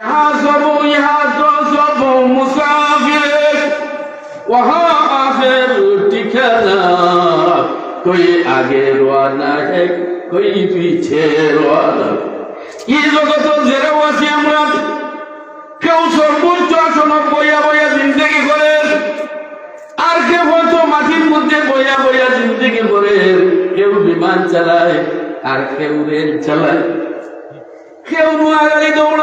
यहाँ सब यहाँ तो सब मुसाफिर वहाँ आखिर ठिकाना कोई आगे रवाना है कोई पीछे रवाना এই জগত জেরেও আছি আমরা কেউ সর্বোচ্চ আসনক বইয়া বইয়া জিন্দগি করেন আর কেউ হয়তো মাটির মধ্যে বইয়া বইয়া জিন্দগি করে কেউ বিমান চালায় আর কেউ রেল চালায় কেউ নোয়া গাড়ি দৌড়ায়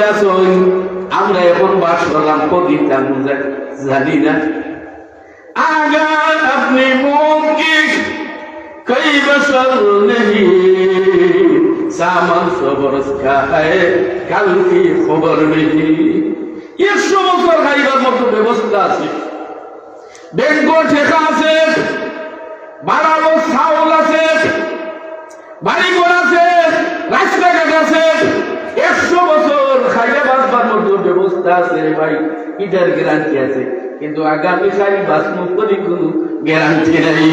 করে আছো আমরা এখন বাস করলাম কদিন থাকব জানি না। আগার আপনি মুখে কই বছর নেই সামান সবর খায় খবর নেই একশো বছর খাইবার মতো ব্যবস্থা আছে। ব্যাংক ঠেকা আছে। চাউল আছে। বাড়ি ঘর আছে। রাস্তাঘাট আছে। ব্যবস্থা আছে রে ভাই এটার গ্যারান্টি আছে কিন্তু আগামী খাই বাঁচমুখ করি কোনো গ্যারান্টি নাই